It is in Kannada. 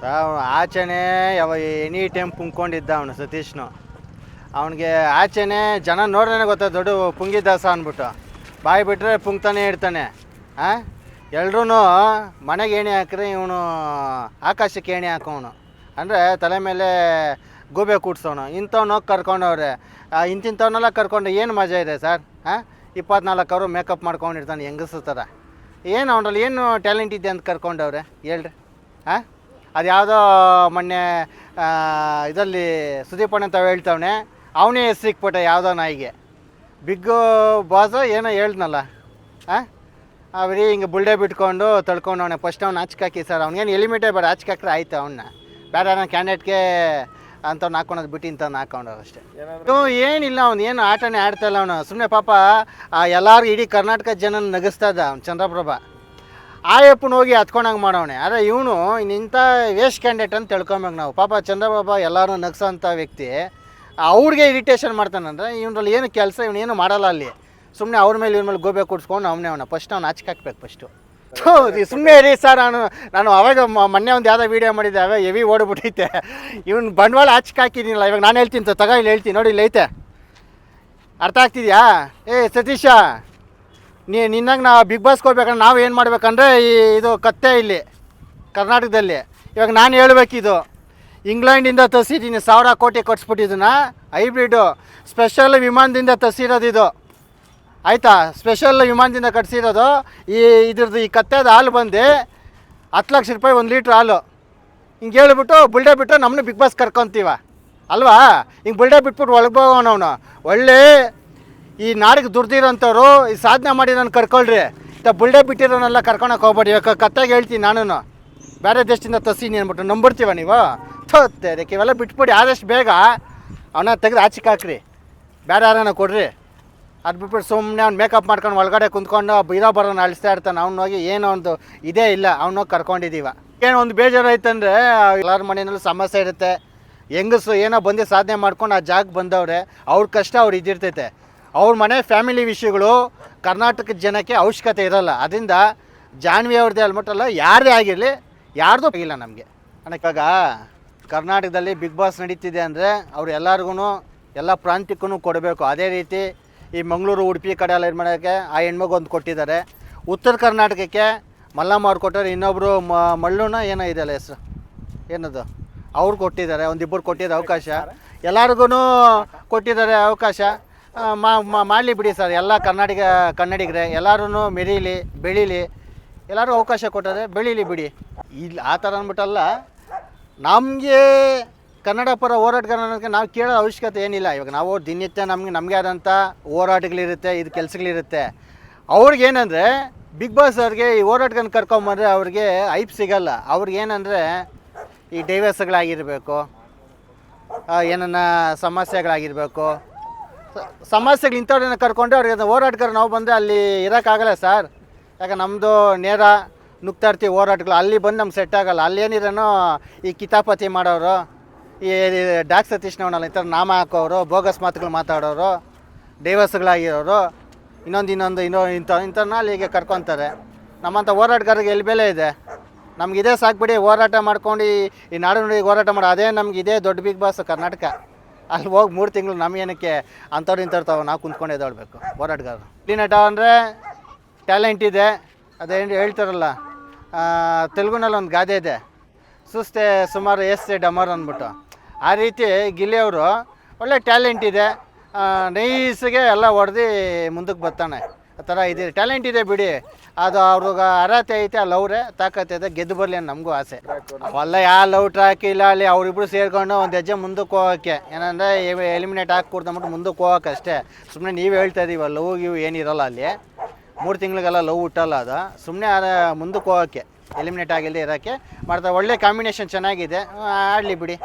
ಸರ್ ಆಚೆನೇ ಯಾವ ಎನಿ ಟೈಮ್ ಪುಂಕೊಂಡಿದ್ದ ಅವನು ಸತೀಶ್ನು. ಅವನಿಗೆ ಆಚೆನೇ ಜನ ನೋಡ್ರೇ ಗೊತ್ತಾ ದೊಡ್ಡ ಪುಂಗಿದಾಸ ಅಂದ್ಬಿಟ್ಟು. ಬಾಯಿ ಬಿಟ್ಟರೆ ಪುಂಗ್ತಾನೆ ಇರ್ತಾನೆ. ಹಾಂ ಎಲ್ರೂ ಮನೆಗೆ ಏಣಿ ಹಾಕ್ರೆ ಇವನು ಆಕಾಶಕ್ಕೆ ಏಣಿ ಹಾಕೋನು. ಅಂದರೆ ತಲೆ ಮೇಲೆ ಗೂಬೆ ಕೂಡ್ಸೋನು. ಇಂಥವ್ನ ಹೋಗಿ ಕರ್ಕೊಂಡವ್ರೆ. ಇಂತಿಂಥವ್ನೆಲ್ಲ ಕರ್ಕೊಂಡು ಏನು ಮಜಾ ಇದೆ ಸರ್? ಹಾಂ ಇಪ್ಪತ್ನಾಲ್ಕು ಅವರು ಮೇಕಪ್ ಮಾಡ್ಕೊಂಡಿರ್ತಾನೆ ಹೆಂಗಸು ಥರ ಏನು ಅವನಲ್ಲಿ ಏನು ಟ್ಯಾಲೆಂಟ್ ಇದೆ ಅಂತ ಕರ್ಕೊಂಡವ್ರೆ? ಹೇಳ್ರಿ. ಹಾಂ ಅದು ಯಾವುದೋ ಮೊನ್ನೆ ಇದರಲ್ಲಿ ಸುದೀಪಣ್ಣ ತಾವು ಹೇಳ್ತವನೆ ಅವನೇ ಸಿಕ್ಬಿಟ್ಟೆ ಯಾವುದೋ ನಾಯಿಗೆ. ಬಿಗ್ಗು ಬಾಸ್ ಏನೋ ಹೇಳ್ದ್ನಲ್ಲ ಹಾಂ ಅವ್ರಿ ಹಿಂಗೆ ಬುಲ್ಡೆ ಬಿಟ್ಕೊಂಡು ತಳ್ಕೊಂಡು ಅವನೇ ಫಸ್ಟ್ ಅವ್ನು ಹಾಕಿ ಸರ್ ಅವ್ನಿಗೇನು ಎಲಿಮಿಟೇ ಬೇಡ ಹಾಕ್ರೆ ಆಯ್ತು ಅವನ್ನ ಬೇರೆ ನಾನು ಕ್ಯಾಂಡಿಡೇಟ್ಗೆ ಅಂಥವ್ನು ಹಾಕೊಳೋದು ಬಿಟ್ಟು ಇಂಥವ್ನು ಹಾಕೊಂಡವ್ರು ಅಷ್ಟೇ. ಹ್ಞೂ ಏನಿಲ್ಲ ಅವ್ನು ಏನು ಆಟನೇ ಆಡ್ತಾಯಿಲ್ಲ ಅವನು. ಸುಮ್ಮನೆ ಪಾಪ ಎಲ್ಲರೂ ಇಡೀ ಕರ್ನಾಟಕ ಜನನ ನಗಿಸ್ತಾ ಇದ್ದ ಅವ್ನು ಚಂದ್ರಪ್ರಭಾ. ಆಯಪ್ಪನ ಹೋಗಿ ಹತ್ಕೊಂಡಂಗೆ ಮಾಡವಣೆ ಆದರೆ ಇವನು ಇಂಥ ವೇಸ್ಟ್ ಕ್ಯಾಂಡಿಡೇಟ್ ಅಂತ ತಿಳ್ಕೊಬೇಕು ನಾವು. ಪಾಪ ಚಂದ್ರಬಾಬಾ ಎಲ್ಲರೂ ನಗ್ಸೋಂಥ ವ್ಯಕ್ತಿ. ಅವ್ರಿಗೆ ಇರಿಟೇಷನ್ ಮಾಡ್ತಾನಂದ್ರೆ ಇವನಲ್ಲಿ ಏನು ಕೆಲಸ ಇವನೇನು ಮಾಡಲ್ಲ ಅಲ್ಲಿ. ಸುಮ್ಮನೆ ಅವ್ರ ಮೇಲೆ ಇವ್ರ ಮೇಲೆ ಗೋಬೆ ಕೂಡ್ಸ್ಕೊಂಡು ಅವನೇ ಅವನ ಫಸ್ಟ್ ಅವ್ನು ಹಚ್ಕೆ ಹಾಕ್ಬೇಕು ಫಸ್ಟು. ಸುಮ್ಮನೆ ರೀ ಸರ್, ನಾನು ನಾನು ಅವಾಗ ಮೊನ್ನೆ ಒಂದು ಯಾವುದೋ ವೀಡಿಯೋ ಮಾಡಿದ್ದೆ, ಅವೇ ಹೆವಿ ಓಡ್ಬಿಟ್ಟೈತೆ. ಇವ್ನು ಬಂಡವಾಳ ಹಚ್ಕೆ ಹಾಕಿದ್ದೀನಿಲ್ಲ ಇವಾಗ ನಾನು ಹೇಳ್ತೀನಿ ತಗೋ ಇಲ್ಲಿ ಹೇಳ್ತೀನಿ, ನೋಡಿ, ಇಲ್ಲಿ ಐತೆ. ಅರ್ಥ ಆಗ್ತಿದ್ಯಾ? ಏ, ಸತೀಶ. ನೀ ನಿನ್ನಾಗ ನಾವು ಬಿಗ್ ಬಾಸ್ ಕೊಡ್ಬೇಕಂದ್ರೆ ನಾವು ಏನು ಮಾಡ್ಬೇಕಂದ್ರೆ ಈ ಇದು ಕತ್ತೆ ಇಲ್ಲಿ, ಕರ್ನಾಟಕದಲ್ಲಿ. ಇವಾಗ ನಾನು ಹೇಳ್ಬೇಕಿದು. ಇಂಗ್ಲೆಂಡಿಂದ ತರಿಸಿದ್ದೀನಿ, ಸಾವಿರ ಕೋಟಿ ಕೊಟ್ಸ್ಬಿಟ್ಟಿದ್ದನ್ನ ಹೈಬ್ರಿಡು ಸ್ಪೆಷಲ್ ವಿಮಾನದಿಂದ ತರಿಸಿರೋದು ಇದು ಆಯಿತಾ? ಸ್ಪೆಷಲ್ ವಿಮಾನದಿಂದ ಕಟ್ಸಿರೋದು. ಈ ಇದ್ರದ್ದು ಈ ಕತ್ತೆದ ಹಾಲು ಬಂದು ಹತ್ತು ಲಕ್ಷ ರೂಪಾಯಿ ಒಂದು ಲೀಟ್ರ್ ಹಾಲು. ಹಿಂಗೆ ಹೇಳ್ಬಿಟ್ಟು ಬುಲ್ಡೆ ಬಿಟ್ಟು ನಮ್ಮನ್ನ ಬಿಗ್ ಬಾಸ್ ಕರ್ಕೊತೀವ. ಅಲ್ವಾ? ಹಿಂಗೆ ಬುಲ್ಡೆ ಬಿಟ್ಬಿಟ್ಟು ಒಳಗೆ ಹೋಗೋಣ ಅವನು ಒಳ್ಳೆ ಈ ನಾಡಿಗೆ ದುಡ್ದಿರೋಂಥವ್ರು ಈ ಸಾಧನೆ ಮಾಡಿ ನಾನು ಕರ್ಕೊಳ್ರಿ. ತ ಬುಲ್ಡೆ ಬಿಟ್ಟಿರೋನೆಲ್ಲ ಕರ್ಕೊಳಕ್ಕೆ ಹೋಗ್ಬೇಡಿ. ಇವಾಗ ಕತ್ತಾಗ ಹೇಳ್ತೀನಿ ನಾನು ಬೇರೆ ದೇಶದಿಂದ ತಸೀನಿ ಅಂದ್ಬಿಟ್ಟು ನಂಬಿಡ್ತೀವ ನೀವು? ಥೋತ್ತೆ ಅದಕ್ಕೆ ಇವೆಲ್ಲ ಬಿಟ್ಬಿಡಿ. ಆದಷ್ಟು ಬೇಗ ಅವನ್ನ ತೆಗೆದು ಆಚೆಗೆ ಹಾಕ್ರಿ. ಬೇರೆ ಯಾರನ್ನ ಕೊಡ್ರಿ. ಅದು ಬಿಟ್ಬಿಟ್ಟು ಸುಮ್ಮನೆ ಅವ್ನು ಮೇಕಪ್ ಮಾಡ್ಕೊಂಡು ಒಳಗಡೆ ಕುಂತ್ಕೊಂಡು ಬೀರೋ ಬರೋನ ಅಳಿಸ್ತಾ ಇರ್ತಾನೆ. ಅವ್ನು ಹೋಗಿ ಏನೋ ಒಂದು ಇದೇ ಇಲ್ಲ. ಹೋಗಿ ಕರ್ಕೊಂಡಿದ್ದೀವ ಏನೋ ಒಂದು ಬೇಜಾರು ಆಯ್ತಂದ್ರೆ ಎಲ್ಲರ ಮನೆಯಲ್ಲೂ ಸಮಸ್ಯೆ ಇರುತ್ತೆ. ಹೆಂಗಸು ಏನೋ ಬಂದು ಸಾಧನೆ ಮಾಡ್ಕೊಂಡು ಆ ಜಾಗಕ್ಕೆ ಬಂದವ್ರೆ. ಅವ್ರ ಕಷ್ಟ ಅವ್ರು ಇದ್ದಿರ್ತೈತೆ ಅವ್ರ ಮನೆ ಫ್ಯಾಮಿಲಿ ವಿಷಯಗಳು ಕರ್ನಾಟಕದ ಜನಕ್ಕೆ ಅವಶ್ಯಕತೆ ಇರೋಲ್ಲ. ಅದರಿಂದ ಜಾನ್ವಿ ಅವ್ರದ್ದೇ ಅಲ್ಮಟ್ಟಲ್ಲ, ಯಾರದೇ ಆಗಿರಲಿ, ಯಾರ್ದು ಇಲ್ಲ ನಮಗೆ. ಇವಾಗ ಕರ್ನಾಟಕದಲ್ಲಿ ಬಿಗ್ ಬಾಸ್ ನಡೀತಿದೆ ಅಂದರೆ ಅವ್ರು ಎಲ್ಲರಿಗೂ ಎಲ್ಲ ಪ್ರಾಂತ್ಯಕ್ಕೂ ಕೊಡಬೇಕು. ಅದೇ ರೀತಿ ಈ ಮಂಗಳೂರು, ಉಡುಪಿ ಕಡೆ ಎಲ್ಲ ಏನು ಮಾಡೋಕ್ಕೆ ಆ ಹೆಣ್ಮಗೊಂದು ಕೊಟ್ಟಿದ್ದಾರೆ. ಉತ್ತರ ಕರ್ನಾಟಕಕ್ಕೆ ಮಲ್ಲಮ್ಮ ಅವ್ರು ಕೊಟ್ಟರೆ ಇನ್ನೊಬ್ಬರು ಮಳ್ಳುನ ಏನೋ ಇದೆಯಲ್ಲ ಹೆಸರು? ಏನದು? ಅವ್ರು ಕೊಟ್ಟಿದ್ದಾರೆ, ಒಂದಿಬ್ಬರು ಕೊಟ್ಟಿದ್ದಾರೆ ಅವಕಾಶ. ಎಲ್ಲರಿಗೂ ಕೊಟ್ಟಿದ್ದಾರೆ ಅವಕಾಶ. ಮಾ ಮಾ- ಮಾಡಲಿ ಬಿಡಿ ಸರ್. ಎಲ್ಲ ಕರ್ನಾಟಕ, ಕನ್ನಡಿಗರೇ ಎಲ್ಲರೂ ಮೆರೀಲಿ, ಬೆಳೀಲಿ, ಎಲ್ಲರೂ ಅವಕಾಶ ಕೊಟ್ಟರೆ ಬೆಳೀಲಿ ಬಿಡಿ. ಇಲ್ಲಿ ಆ ಥರ ಅಂದ್ಬಿಟ್ಟಲ್ಲ, ನಮಗೆ ಕನ್ನಡ ಪರ ಹೋರಾಟಗಾರನಿಗೆ ನಾವು ಕೇಳೋ ಅವಶ್ಯಕತೆ ಏನಿಲ್ಲ. ಇವಾಗ ನಾವು ದಿನನಿತ್ಯ ನಮಗೆ ನಮಗೆ ಆದಂಥ ಹೋರಾಟಗಳಿರುತ್ತೆ, ಇದು ಕೆಲಸಗಳಿರುತ್ತೆ. ಅವ್ರಿಗೇನಂದರೆ, ಬಿಗ್ ಬಾಸ್ ಅವ್ರಿಗೆ ಈ ಹೋರಾಟಗಾರನ ಕರ್ಕೊಂಬಂದರೆ ಅವ್ರಿಗೆ ಐಪ್ ಸಿಗಲ್ಲ. ಏನಂದರೆ ಈ ಡೈವರ್ಸ್ಗಳಾಗಿರಬೇಕು ಏನನ್ನ ಸಮಸ್ಯೆಗಳಾಗಿರಬೇಕು ಸಮಸ್ಯೆಗಳು ಇಂಥವ್ರನ್ನ ಕರ್ಕೊಂಡು ಅವ್ರಿಗೆ ಹೋರಾಟಗಾರ ನಾವು ಬಂದರೆ ಅಲ್ಲಿ ಇರೋಕ್ಕಾಗಲ್ಲ ಸರ್. ಯಾಕೆ ನಮ್ಮದು ನೇರ ನುಗ್ತಾ ಇರ್ತೀವಿ ಹೋರಾಟಗಳು. ಅಲ್ಲಿ ಬಂದು ನಮ್ಗೆ ಸೆಟ್ ಆಗಲ್ಲ. ಅಲ್ಲಿ ಏನಿರೋನೋ ಈ ಕಿತಾಪತಿ ಮಾಡೋರು, ಈ ಡಾಕ್ ಸತೀಶ್ನವನಲ್ಲ ಈ ಥರ ನಾಮ ಹಾಕೋರು, ಬೋಗಸ್ ಮಾತುಗಳು ಮಾತಾಡೋರು ಡೈವರ್ಸ್ಗಳಾಗಿರೋರು ಇನ್ನೊಂದು ಇನ್ನೊಂದು ಇನ್ನೋ ಇಂಥ, ಇಂಥವ್ರನ್ನ ಅಲ್ಲಿಗೆ ಕರ್ಕೊತಾರೆ. ನಮ್ಮಂಥ ಹೋರಾಟಗಾರರಿಗೆ ಎಲ್ಲಿ ಬೆಲೆ ಇದೆ? ನಮ್ಗೆ ಇದೇ ಸಾಕ್ಬಿಡಿ ಹೋರಾಟ ಮಾಡ್ಕೊಂಡು ಈ ನಾಡು ನುಡಿಗೆ ಹೋರಾಟ ಮಾಡೋ. ಅದೇ ನಮ್ಗೆ ಇದೇ ದೊಡ್ಡ ಬಿಗ್ ಬಾಸ್ ಕರ್ನಾಟಕ. ಅಲ್ಲಿ ಹೋಗಿ ಮೂರು ತಿಂಗಳು ನಮಗೇನಕ್ಕೆ ಅಂಥವ್ರು ಇಂಥವ್ರು ತಾವು ನಾವು ಕುಂತ್ಕೊಂಡು ಎದ್ದಾಡಬೇಕು. ಹೋರಾಟಗಾರರು ಕ್ಲೀನಟ ನಟ ಅಂದರೆ ಟ್ಯಾಲೆಂಟ್ ಇದೆ. ಅದೇನು ಹೇಳ್ತಾರಲ್ಲ ತೆಲುಗುನಲ್ಲಿ ಒಂದು ಗಾದೆ ಇದೆ. ಸುಸ್ತೆ ಸುಮಾರು ಎಸ್ ಡಮರ್ ಅಂದ್ಬಿಟ್ಟು. ಆ ರೀತಿ ಗಿಲಿಯವರು ಒಳ್ಳೆ ಟ್ಯಾಲೆಂಟ್ ಇದೆ. ನೈಸ್ಗೆ ಎಲ್ಲ ಹೊಡೆದು ಮುಂದಕ್ಕೆ ಬರ್ತಾನೆ. ಥರ ಇದೆ. ಟ್ಯಾಲೆಂಟ್ ಇದೆ ಬಿಡಿ. ಅದು ಅವ್ರಿಗೆ ಅರ್ಹತೆ ಐತೆ, ಅಲ್ಲಿ ಅವ್ರೆ ತಾಕತ್ತೆ ಇದೆ, ಗೆದ್ದು ಬರಲಿ ಅಂತ ನಮಗೂ ಆಸೆ. ಅವೆಲ್ಲ ಯಾ ಲವ್ ಟ್ರ್ಯಾಕ್ ಇಲ್ಲ ಅಲ್ಲಿ ಅವರಿಬ್ರು ಸೇರ್ಕೊಂಡು ಒಂದು ಹೆಜ್ಜೆ ಮುಂದಕ್ಕೆ ಹೋಗೋಕ್ಕೆ. ಏನಂದರೆ ಎಲಿಮಿನೇಟ್ ಹಾಕಿ ಕೊಡ್ತಂಬಿಟ್ಟು ಮುಂದಕ್ಕೆ ಹೋಗೋಕೆ ಅಷ್ಟೇ. ಸುಮ್ಮನೆ ನೀವು ಹೇಳ್ತಾ ಇದೀವ ಲವ್ ಇವು ಏನಿರಲ್ಲ ಅಲ್ಲಿ. ಮೂರು ತಿಂಗಳಿಗೆಲ್ಲ ಲವ್ ಹುಟ್ಟಲ್ಲ ಅದು. ಸುಮ್ಮನೆ ಮುಂದಕ್ಕೆ ಹೋಗೋಕ್ಕೆ ಎಲಿಮಿನೇಟ್ ಆಗಿಲ್ಲದೆ ಇರೋಕ್ಕೆ. ಮಾಡ್ತಾ ಒಳ್ಳೆ ಕಾಂಬಿನೇಷನ್ ಚೆನ್ನಾಗಿದೆ. ಆಡಲಿ ಬಿಡಿ.